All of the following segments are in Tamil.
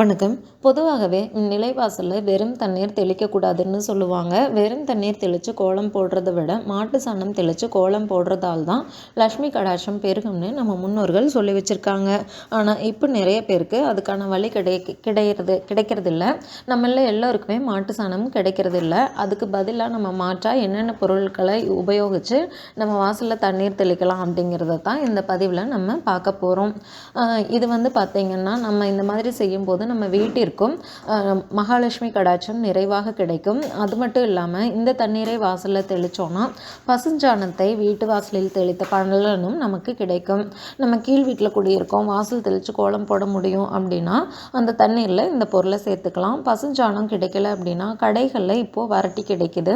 வணக்கம். பொதுவாகவே நிலைவாசலில் வெறும் தண்ணீர் தெளிக்கக்கூடாதுன்னு சொல்லுவாங்க. வெறும் தண்ணீர் தெளித்து கோலம் போடுறத விட மாட்டு சாணம் தெளித்து கோலம் போடுறதால் தான் லக்ஷ்மி கடாட்சம் பெருகும்னு நம்ம முன்னோர்கள் சொல்லி வச்சுருக்காங்க. ஆனால் இப்போ நிறைய பேருக்கு அதுக்கான வழி கிடை கிடைக்கிறது கிடைக்கிறதில்ல. நம்மள எல்லோருக்குமே மாட்டு சாணம் கிடைக்கிறதில்ல. அதுக்கு பதிலாக நம்ம மாற்றாக என்னென்ன பொருட்களை உபயோகித்து நம்ம வாசலில் தண்ணீர் தெளிக்கலாம் அப்படிங்கிறத தான் இந்த பதிவில் நம்ம பார்க்க போகிறோம் இது வந்து பார்த்திங்கன்னா நம்ம இந்த மாதிரி செய்யும்போது நம்ம வீட்டிற்கும் மகாலட்சுமி கடாட்சம் நிறைவாக கிடைக்கும். அது மட்டும் இல்லாமல் இந்த தண்ணீரை வாசலில் தெளித்தோன்னா பசுஞ்சாணத்தை வீட்டு வாசலில் தெளித்த பலனும் நமக்கு கிடைக்கும். நம்ம கீழ் வீட்டில் குடியிருக்கோம் வாசல் தெளித்து கோலம் போட முடியும் அப்படின்னா அந்த தண்ணீரில் இந்த பொருளை சேர்த்துக்கலாம். பசுஞ்சாணம் கிடைக்கல அப்படின்னா கடைகளில் இப்போது வரட்டி கிடைக்குது.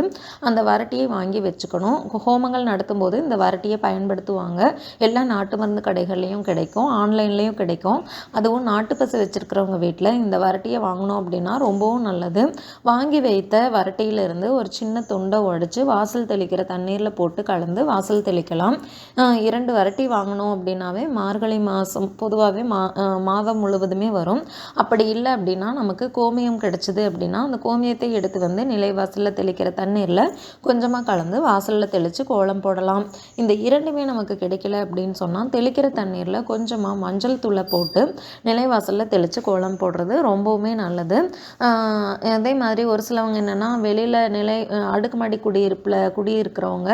அந்த வரட்டியை வாங்கி வச்சுக்கணும். ஹோமங்கள் நடத்தும் போது இந்த வரட்டியை பயன்படுத்துவாங்க. எல்லா நாட்டு மருந்து கடைகள்லேயும் கிடைக்கும் ஆன்லைன்லேயும் கிடைக்கும். அதுவும் நாட்டு பசு வச்சுருக்கிறவங்க வீட்டில் மார்க்கெட்டில் இந்த வரட்டியை வாங்கினோம் அப்படின்னா ரொம்பவும் நல்லது. வாங்கி வைத்த வரட்டியிலிருந்து ஒரு சின்ன துண்டை உடச்சி வாசல் தெளிக்கிற தண்ணீரில் போட்டு கலந்து வாசல் தெளிக்கலாம். இரண்டு வரட்டி வாங்கினோம் அப்படின்னாவே மார்கழி மாதம் பொதுவாகவே மா மாதம் முழுவதுமே வரும். அப்படி இல்லை அப்படின்னா நமக்கு கோமியம் கிடச்சிது அப்படின்னா அந்த கோமியத்தை எடுத்து வந்து நிலைவாசலில் தெளிக்கிற தண்ணீரில் கொஞ்சமாக கலந்து வாசலில் தெளித்து கோலம் போடலாம். இந்த இரண்டுமே நமக்கு கிடைக்கல அப்படின்னு சொன்னால் தெளிக்கிற தண்ணீரில் கொஞ்சமாக மஞ்சள் தூளை போட்டு நிலைவாசலில் தெளித்து கோலம் போடலாம் போடுறது ரொம்பவுமே நல்லது. அதே மாதிரி ஒரு சிலவங்க என்னென்னா வெளியில் நிலை அடுக்குமாடி குடியிருப்பில் குடியிருக்கிறவங்க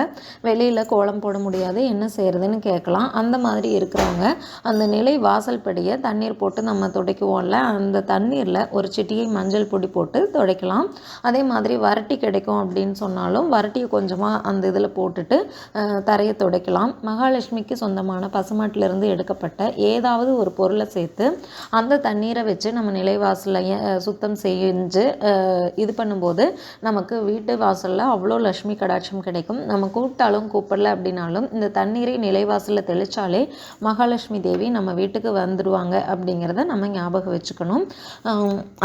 வெளியில் கோலம் போட முடியாது என்ன செய்கிறதுன்னு கேட்கலாம். அந்த மாதிரி இருக்கிறவங்க அந்த நிலை வாசல் படியை தண்ணீர் போட்டு நம்ம துடைக்குவோம்ல அந்த தண்ணீரில் ஒரு சிட்டியை மஞ்சள் பொடி போட்டு துடைக்கலாம். அதே மாதிரி வரட்டி கிடைக்கும் அப்படின்னு சொன்னாலும் வரட்டியை கொஞ்சமாக அந்த இதில் போட்டுட்டு தரையை துடைக்கலாம். மகாலட்சுமிக்கு சொந்தமான பசுமாட்டிலிருந்து எடுக்கப்பட்ட ஏதாவது ஒரு பொருளை சேர்த்து அந்த தண்ணீரை வச்சு நம்ம நம்ம நிலைவாசலில் சுத்தம் செஞ்சு இது பண்ணும்போது நமக்கு வீட்டு வாசலில் அவ்வளோ லக்ஷ்மி கடாட்சம் கிடைக்கும். நம்ம கூப்பிட்டாலும் கூப்பிடல அப்படின்னாலும் இந்த தண்ணீரை நிலைவாசலில் தெளித்தாலே மகாலட்சுமி தேவி நம்ம வீட்டுக்கு வந்துடுவாங்க அப்படிங்கிறத நம்ம ஞாபகம் வச்சுக்கணும்.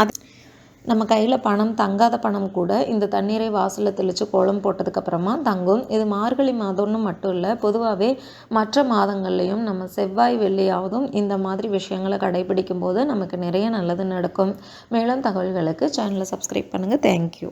அது நம்ம கையில் பணம் தங்காத பணம் கூட இந்த தண்ணீரை வாசலில் தெளித்து கோலம் போட்டதுக்கப்புறமா தங்கும். இது மார்கழி மாதம்னு மட்டும் இல்லை பொதுவாகவே மற்ற மாதங்கள்லேயும் நம்ம செவ்வாய் வெள்ளியாவதும் இந்த மாதிரி விஷயங்களை கடைபிடிக்கும் போது நமக்கு நிறைய நல்லது நடக்கும். மேலும் தகவல்களுக்கு சேனலை சப்ஸ்கிரைப் பண்ணுங்கள் தேங்க்யூ